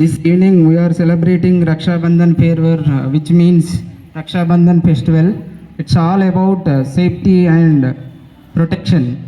This evening we are celebrating Raksha Bandhan Fair, which means Raksha Bandhan festival. It's all about uh, safety and protection.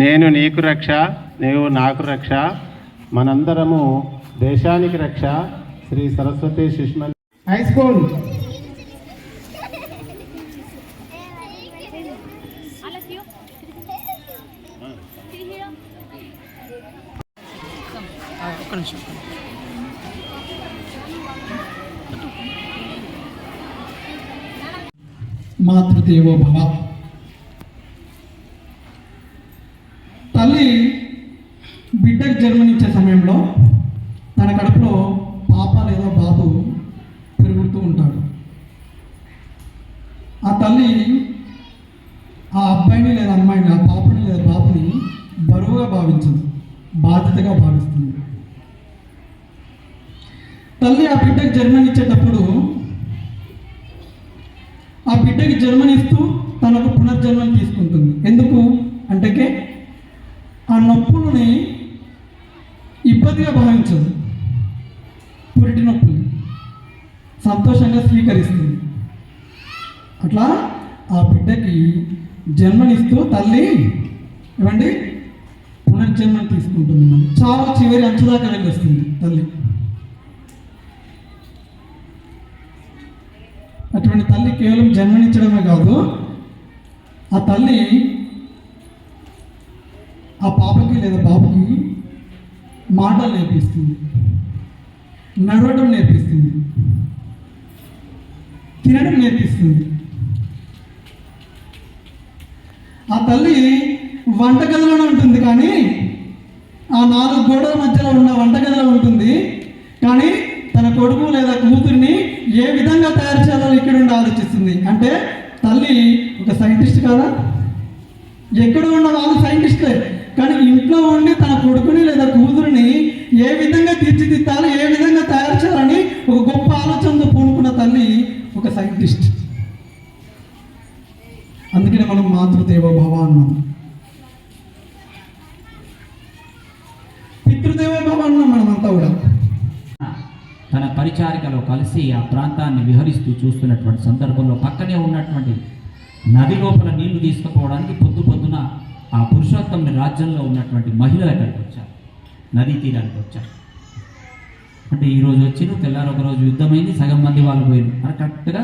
నేను నీకు రక్ష నీవు నాకు రక్ష మనందరము దేశానికి రక్ష శ్రీ సరస్వతి శిష్మ High school. మాతృదేవో భవ తల్లి బిడ్డకు జన్మనిచ్చే సమయంలో తన కడుపులో పాప లేదా బాబు పెరుగుతూ ఉంటాడు ఆ తల్లి ఆ అబ్బాయిని లేదా అమ్మాయిని ఆ పాపని లేదా పాపని బరువుగా భావించదు బాధ్యతగా భావిస్తుంది. తల్లి ఆ బిడ్డకు జన్మనిచ్చేటప్పుడు ఆ బిడ్డకి జన్మనిస్తూ తనకు పునర్జన్మను తీసుకుంటుంది. ఎందుకు? అంటే ఆ నొప్పులని ఇబ్బందిగా భావించదు. పురిటి నొప్పులు సంతోషంగా స్వీకరిస్తుంది. అట్లా ఆ బిడ్డకి జన్మనిస్తూ తల్లి ఏమండి? పునర్జన్మని తీసుకుంటుంది మనం. చాలా చివరి అంచు వెళ్ళి వస్తుంది తల్లి. అటువంటి తల్లి కేవలం జన్మనిచ్చడమే కాదు ఆ తల్లి ఆ పాపకి లేదా బాబుకి మాటలు నేర్పిస్తుంది నడవడం నేర్పిస్తుంది తినడం నేర్పిస్తుంది. ఆ తల్లి వంటగదిలోనే ఉంటుంది కానీ ఆ నాలుగు గోడల మధ్యలో ఉన్న వంటగదిలో ఉంటుంది. కానీ తన కొడుకు లేదా కూతుర్ని ఏ విధంగా తయారు చేయాలో ఇక్కడ ఉండి ఆలోచిస్తుంది. అంటే తల్లి ఒక సైంటిస్ట్ కదా? ఎక్కడ ఉన్న వాళ్ళు సైంటిస్టే. కానీ ఇంట్లో ఉండి తన కొడుకుని లేదా కూతురిని ఏ విధంగా తీర్చిదిద్దాలి? పరిచారికలో కలిసి ఆ ప్రాంతాన్ని విహరిస్తూ చూస్తున్నటువంటి సందర్భంలో పక్కనే ఉన్నటువంటి నది లోపల నీళ్ళు తీసుకుపోవడానికి పొద్దు పొద్దున ఆ పురుషోత్తముని రాజ్యంలో ఉన్నటువంటి మహిళలు అక్కడికి వచ్చారు. నదీ తీరానికి వచ్చారు. అంటే ఈరోజు వచ్చిన తెల్లారు ఒక రోజు యుద్ధమైంది సగం మంది వాళ్ళు పోయారు అని కరెక్ట్గా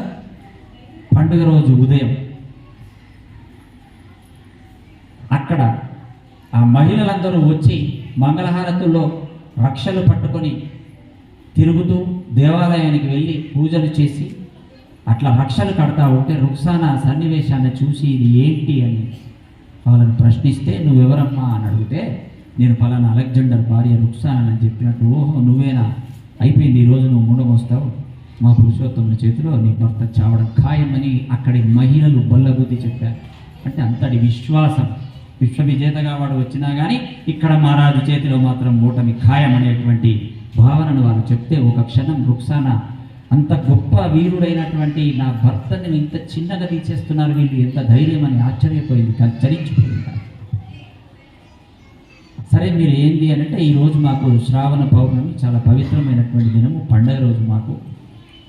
పండుగ రోజు ఉదయం అక్కడ ఆ మహిళలందరూ వచ్చి మంగళహారతుల్లో రక్షలు పట్టుకొని తిరుగుతూ దేవాలయానికి వెళ్ళి పూజలు చేసి అట్లా రక్షలు కడతా ఉంటే రుక్సానా సన్నివేశాన్ని చూసి ఇది ఏంటి అని వాళ్ళని ప్రశ్నిస్తే నువ్వెవరమ్మా? అని అడిగితే నేను ఫలానా అలెగ్జాండర్ భార్య రుక్సానా అని చెప్పినట్టు ఓహో నువ్వేనా? అయిపోయింది ఈరోజు నువ్వు మూడమొస్తావు మా పురుషోత్తముల చేతిలో నీ భర్త చావడం ఖాయమని అక్కడి మహిళలు బల్లగుద్ది చెప్పారు. అంటే అంతటి విశ్వాసం. విశ్వ విజేతగా వాడు వచ్చినా కానీ ఇక్కడ మహారాజు చేతిలో మాత్రం ఓటమి ఖాయం అనేటువంటి భావనను వాళ్ళు చెప్తే ఒక క్షణం రుక్సాన అంత గొప్ప వీరుడైనటువంటి నా భర్తని ఇంత చిన్నగా తీసేస్తున్నారు వీళ్ళు ఎంత ధైర్యం అని ఆశ్చర్యపోయింది కానీ చరించిపోయింది సరే మీరు ఏంటి అని అంటే ఈరోజు మాకు శ్రావణ పౌర్ణమి చాలా పవిత్రమైనటువంటి దినము. పండగ రోజు మాకు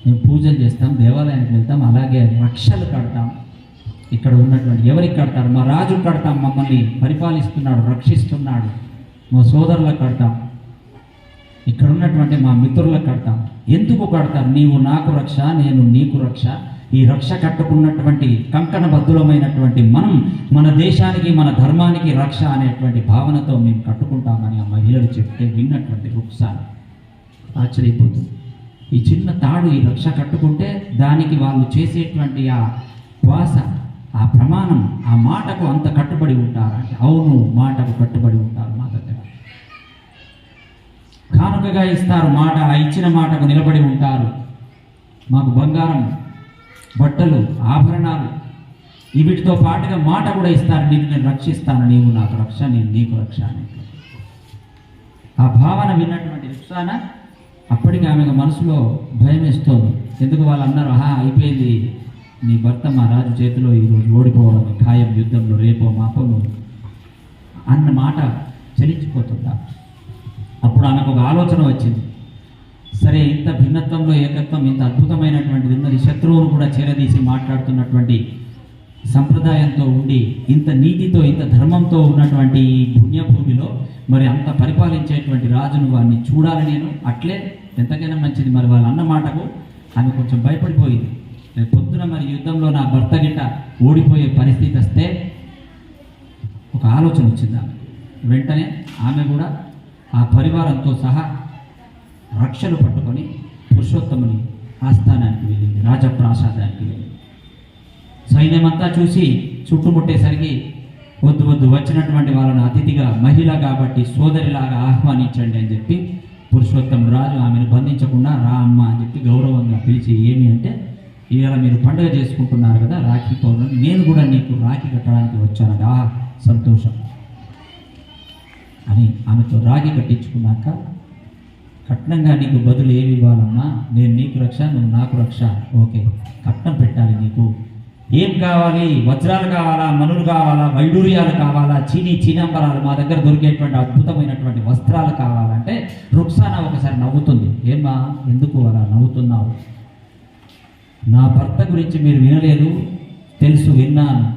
మేము పూజలు చేస్తాం దేవాలయానికి వెళ్తాం అలాగే రక్షలు కడతాం. ఇక్కడ ఉన్నటువంటి ఎవరికి కడతారు? మా రాజు కడతాం మమ్మల్ని పరిపాలిస్తున్నాడు రక్షిస్తున్నాడు. మా సోదరులకు కడతాం. ఇక్కడ ఉన్నటువంటి మా మిత్రులకు కడతాం. ఎందుకు కడతారు నీవు నాకు రక్ష నేను నీకు రక్ష. ఈ రక్ష కట్టుకున్నటువంటి కంకణబద్ధులమైనటువంటి మనం మన దేశానికి మన ధర్మానికి రక్ష అనేటువంటి భావనతో మేము కట్టుకుంటామని ఆ మహిళలు చెప్తే విన్నటువంటి రుక్సాన్ ఆశ్చర్యపోతుంది. ఈ చిన్న తాడు ఈ రక్ష కట్టుకుంటే దానికి వాళ్ళు చేసేటువంటి ఆ శ్వాస ఆ ప్రమాణం ఆ మాటకు అంత కట్టుబడి ఉంటారంటే. అవును మాటకు కట్టుబడి ఉంటారు. కానుకగా ఇస్తారు మాట ఆ ఇచ్చిన మాటకు నిలబడి ఉంటారు. మాకు బంగారం బట్టలు ఆభరణాలు వీటితో పాటుగా మాట కూడా ఇస్తారు. నేను నేను రక్షిస్తాను నీవు నాకు రక్ష నేను నీకు రక్ష అని. ఆ భావన విన్నటువంటి రుక్సాన అప్పటికి ఆమెకు మనసులో భయం వేస్తోంది. ఎందుకు వాళ్ళు అన్నారు ఆహా అయిపోయింది. నీ భర్త మా రాజు చేతిలో ఈరోజు ఓడిపోవడం ఖాయం యుద్ధంలో రేపో మాపో అన్న మాట చలించిపోతుందా? అప్పుడు ఆమెకు ఒక ఆలోచన వచ్చింది. సరే ఇంత భిన్నత్వంలో ఏకత్వం ఇంత అద్భుతమైనటువంటిది ఉన్నది శత్రువును కూడా చేరదీసి మాట్లాడుతున్నటువంటి సంప్రదాయంతో ఉండి ఇంత నీతితో ఇంత ధర్మంతో ఉన్నటువంటి ఈ పుణ్యభూమిలో మరి అంత పరిపాలించేటువంటి రాజును వారిని చూడాలి నేను. అట్లే ఎంతకైనా మంచిది. మరి వాళ్ళ అన్న మాటకు ఆమె కొంచెం భయపడిపోయింది. రేపు పొద్దున మరి యుద్ధంలో నా భర్త గిట్ట ఓడిపోయే పరిస్థితి వస్తే ఒక ఆలోచన వచ్చింది ఆమె వెంటనే ఆమె కూడా ఆ పరివారంతో సహా రక్షలు పట్టుకొని పురుషోత్తముని ఆస్థానానికి వెళ్ళింది రాజప్రాసాదానికి వెళ్ళింది సైన్యమంతా చూసి చుట్టుముట్టేసరికి వద్దు వద్దు వచ్చినటువంటి వాళ్ళను అతిథిగా మహిళ కాబట్టి సోదరిలాగా ఆహ్వానించండి అని చెప్పి పురుషోత్తం రాజు ఆమెను బంధించకుండా రా అమ్మ అని చెప్పి గౌరవంగా పిలిచి ఏమి అంటే ఇవాళ మీరు పండుగ చేసుకుంటున్నారు కదా రాఖీ పౌర్ణమి నేను కూడా నీకు రాఖీ కట్టడానికి వచ్చాను. సంతోషం. అని ఆమెతో రాగి కట్టించుకున్నాక కట్నంగా నీకు బదులు ఏమి ఇవ్వాలమ్మా? నేను నీకు రక్ష నువ్వు నాకు రక్ష. ఓకే కట్నం పెట్టాలి నీకు. ఏం కావాలి? వజ్రాలు కావాలా? మనులు కావాలా? వైడూర్యాలు కావాలా? చీనీ చీనాంబరాలు మా దగ్గర దొరికేటువంటి అద్భుతమైనటువంటి వస్త్రాలు కావాలంటే రుక్సానా ఒకసారి నవ్వుతుంది. ఏమా ఎందుకు అలా నవ్వుతున్నావు? నా భర్త గురించి మీరు వినలేదు. తెలుసు విన్నాను.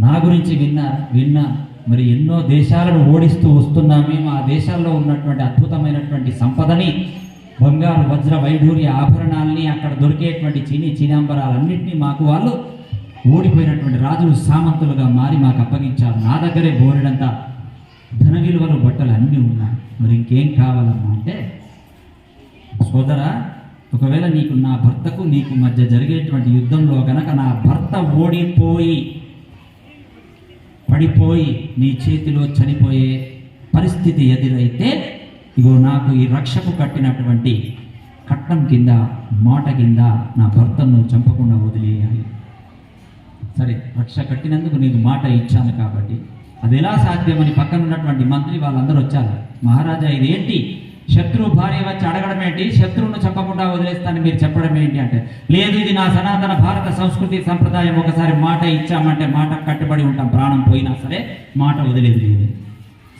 నా గురించి విన్నా విన్నా. మరి ఎన్నో దేశాలను ఓడిస్తూ వస్తున్నాం మేము ఆ దేశాల్లో ఉన్నటువంటి అద్భుతమైనటువంటి సంపదని బంగారు వజ్ర వైఢూర్య ఆభరణాలని అక్కడ దొరికేటువంటి చీనీ చీనాంబరాలన్నింటినీ మాకు వాళ్ళు ఓడిపోయినటువంటి రాజులు సామంతులుగా మారి మాకు అప్పగించారు. నా దగ్గరే బోరెడంత ధన విలువలు బట్టలు అన్నీ ఉన్నాయి. మరి ఇంకేం కావాలమ్మా అంటే సోదరా ఒకవేళ నీకు నా భర్తకు నీకు మధ్య జరిగేటువంటి యుద్ధంలో కనుక నా భర్త ఓడిపోయి పడిపోయి నీ చేతిలో చనిపోయే పరిస్థితి ఎదురైతే ఇగో నాకు ఈ రక్షకు కట్టినటువంటి కట్నం కింద మాట కింద నా భర్తను చంపకుండా వదిలేయాలి. సరే రక్ష కట్టినందుకు నీకు మాట ఇచ్చాను కాబట్టి అది ఎలా సాధ్యమని పక్కన ఉన్నటువంటి మంత్రి వాళ్ళందరూ వచ్చారు. మహారాజా ఇది ఏంటి శత్రువు భార్య వచ్చి అడగడం ఏంటి? శత్రువును చెప్పకుండా వదిలేస్తానని మీరు చెప్పడం ఏంటి అంటే లేదు ఇది నా సనాతన భారత సంస్కృతి సంప్రదాయం. ఒకసారి మాట ఇచ్చామంటే మాట కట్టుబడి ఉంటాం. ప్రాణం పోయినా సరే మాట వదిలేదు లేదు.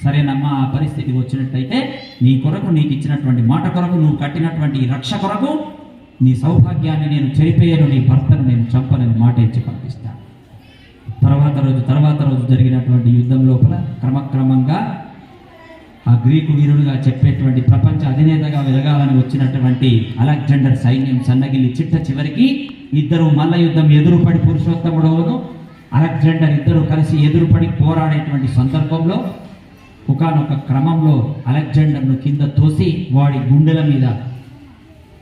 సరేనమ్మా ఆ పరిస్థితి వచ్చినట్టయితే నీ కొరకు నీకు ఇచ్చినటువంటి మాట కొరకు నువ్వు కట్టినటువంటి రక్ష కొరకు నీ సౌభాగ్యాన్ని నేను చెరిపేయను నీ భర్తను నేను చంపనని మాట ఇచ్చి పంపిస్తాను తర్వాత రోజు తర్వాత రోజు జరిగినటువంటి యుద్ధం లోపల క్రమక్రమంగా ఆ గ్రీకు వీరుడుగా చెప్పేటువంటి ప్రపంచ అధినేతగా వెలగాలని వచ్చినటువంటి అలెగ్జాండర్ సైన్యం సన్నగిల్లి చిట్ట చివరికి ఇద్దరు మల్ల యుద్ధం ఎదురుపడి పురుషోత్తముడవును అలెగ్జాండర్ ఇద్దరు కలిసి ఎదురుపడి పోరాడేటువంటి సందర్భంలో ఒకనొక క్రమంలో అలెగ్జాండర్ను కింద తోసి వాడి గుండెల మీద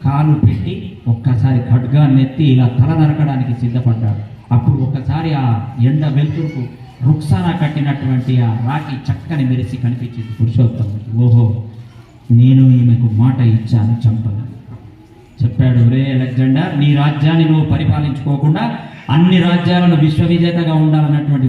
కాలు పెట్టి ఒక్కసారి ఖడ్గా నెత్తి ఇలా తల నరకడానికి సిద్ధపడ్డాడు. అప్పుడు ఒక్కసారి ఆ ఎండ వెలుతురుకు రుక్సానా కట్టినటువంటి ఆ రాకి చక్కని మెరిసి కనిపించింది పురుషోత్తముడికి. ఓహో నేను ఈమెకు మాట ఇచ్చాను చంపను. చెప్పాడు రే అలెగ్జాండర్ నీ రాజ్యాన్ని నువ్వు పరిపాలించుకోకుండా అన్ని రాజ్యాలను విశ్వవిజేతగా ఉండాలన్నటువంటి